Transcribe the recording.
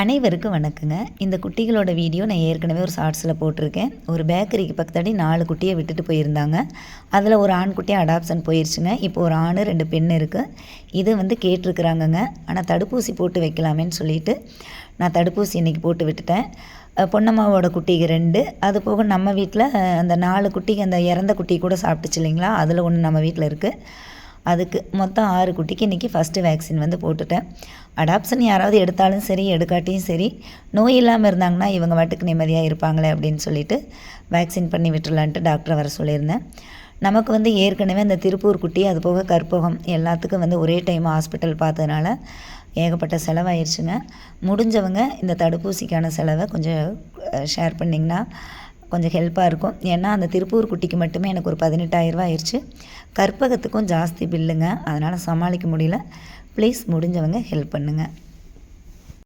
அனைவருக்கும் வணக்கங்க. இந்த குட்டிகளோட வீடியோ நான் ஏற்கனவே ஒரு ஷார்ட்ஸில் போட்டிருக்கேன். ஒரு பேக்கரிக்கு பக்கத்தாடி நாலு குட்டியை விட்டுட்டு போயிருந்தாங்க. அதில் ஒரு ஆண் குட்டி அடாப்ஷன் போயிடுச்சுங்க இப்போ ஒரு ஆண் ரெண்டு பெண் இருக்குது இது வந்து கேட்டிருக்குறாங்கங்க. ஆனால் தடுப்பூசி போட்டு வைக்கலாமேன்னு சொல்லிட்டு நான் தடுப்பூசி இன்றைக்கி போட்டு விட்டுட்டேன். பொன்னம்மாவோட குட்டிக்கு ரெண்டு. அது போக நம்ம வீட்டில் அந்த நாலு குட்டிக்கு அந்த இறந்த குட்டி கூட சாப்பிட்டுச்சு இல்லைங்களா? அதில் ஒன்று நம்ம வீட்டில் இருக்குது அதுக்கு மொத்தம் ஆறு குட்டிக்கு இன்றைக்கி ஃபஸ்ட்டு வேக்சின் வந்து போட்டுட்டேன். அடாப்ஷன் யாராவது எடுத்தாலும் சரி எடுக்காட்டியும் சரி நோய் இல்லாமல் இருந்தாங்கன்னா இவங்க வாட்டுக்கு நிம்மதியாக இருப்பாங்களே அப்படின்னு சொல்லிட்டு வேக்சின் பண்ணி விட்டுறலான்ட்டு டாக்டரை வர சொல்லியிருந்தேன். நமக்கு வந்து ஏற்கனவே அந்த திருப்பூர் குட்டி அது போக கற்பகம் எல்லாத்துக்கும் வந்து ஒரே டைம் ஹாஸ்பிட்டல் பார்த்ததுனால ஏகப்பட்ட செலவாயிடுச்சுங்க முடிஞ்சவங்க இந்த தடுப்பூசிக்கான செலவை கொஞ்சம் ஷேர் பண்ணிங்கன்னா கொஞ்சம் ஹெல்ப்பாக இருக்கும். ஏன்னா அந்த திருப்பூர் குட்டிக்கு மட்டுமே எனக்கு ஒரு பதினெட்டாயிரரூபா ஆயிடுச்சு கற்பகத்துக்கும் ஜாஸ்தி பில்லுங்க அதனால் சமாளிக்க முடியல. ப்ளீஸ் முடிஞ்சவங்க ஹெல்ப் பண்ணுங்கள்